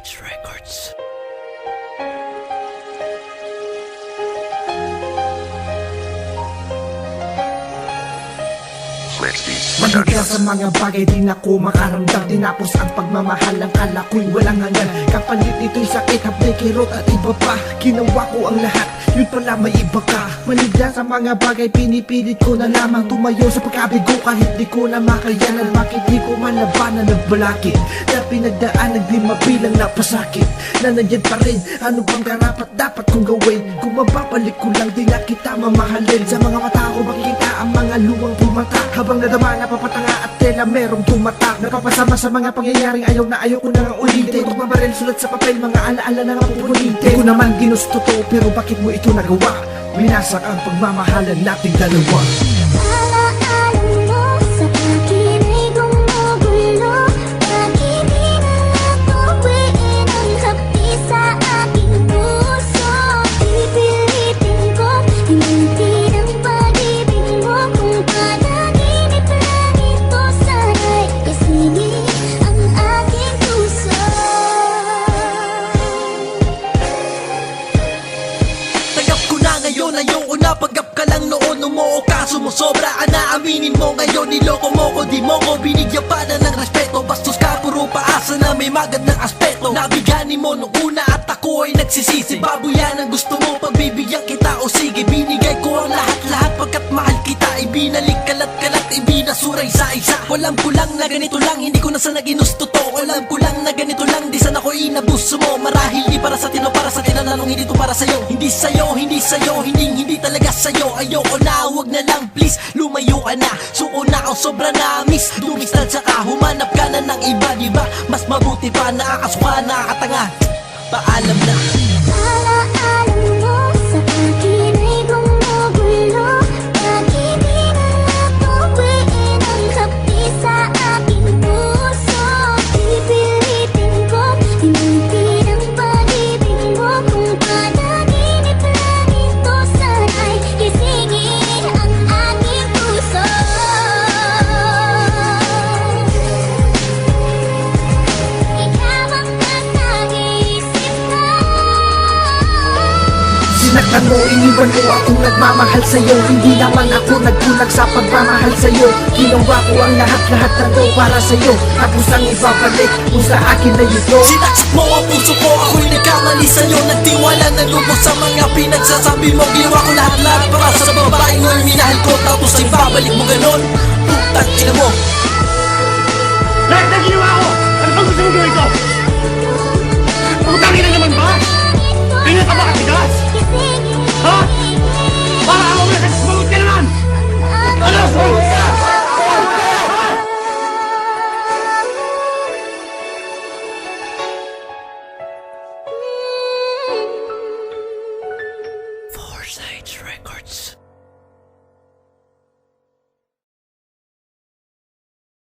H Records. Manigla sa mga bagay di na ko makaramdam. Tinapos ang pagmamahal ang kala ko'y walang hanggan Kapalit ito'y sakit, hapde kirot at iba pa. Ginawa ko ang lahat, yun pala may iba ka. Manigla sa mga bagay, pinipilit ko na lamang Tumayo sa pagkabigo kahit di ko na makayanan Bakit di ko man labanan ng balakid Na pinagdaan ng di mabilang na pasakit Na nandyan pa rin, ano bang karapat dapat kong gawin? Kung mababalik ko lang di na kita mamahalin. Sa mga mata ko makikita mga luwang pumata. Habang nadama na papatanga at tela merong tumatak Napapasama sa mga pangyayaring ayaw na ayaw ko na nga ulitin. Magbabaril sulat sa papel mga alaala na nga pupulitin. Ko naman ginusto to pero bakit mo ito nagawa? Winasak ang pagmamahalan nating dalawa lang noon, umuo ka Sumusobra ka na, aminin mo ngayon Niloko mo ko, di mo ko binigyan pa na ng respeto. Bastos ka, puro paasa na may magandang aspeto. Nabigani mo nung una at ako ay nagsisisi. Baboyan ang gusto mo, pagbibigyan kita. O sige, binigay ko ang lahat-lahat. Pagkat mahal kita, ibinalik kalat-kalat Ibinasuray sa isa. Walang kulang na ganito lang, hindi ko na sana ginusto to. Walang kulang na ganito lang, di sana ko inabuso mo Marahil di para sa tino, para sa tinanong Hindi to para sa'yo, hindi sa'yo, hindi sa'yo Hindi, hindi talaga sa'yo. Ayoko na, wag na lang please Lumayo ka na, suko na ako sobra na miss. Dumistan sa ka, humanap ka na ng iba Diba, mas mabuti pa Nakakasuka, nakakatanga. Paalam na Sinaktan mo, iniwan mo akong nagmamahal sa'yo. Hindi naman ako nagkulag sa pagmamahal sa'yo. Ginawa ko ang lahat-lahat na to para sa'yo. Tapos ang ibabalik mo sa akin na ito Sinaksak mo ang puso ko, ako'y nagkamali sa'yo. Nagtiwala na lubos sa mga pinagsasabi mo. Ginawa ko lahat-lahat para sa babaeng mo'y minahal ko. Tapos ibabalik mo ganon. Putang ina mo Records.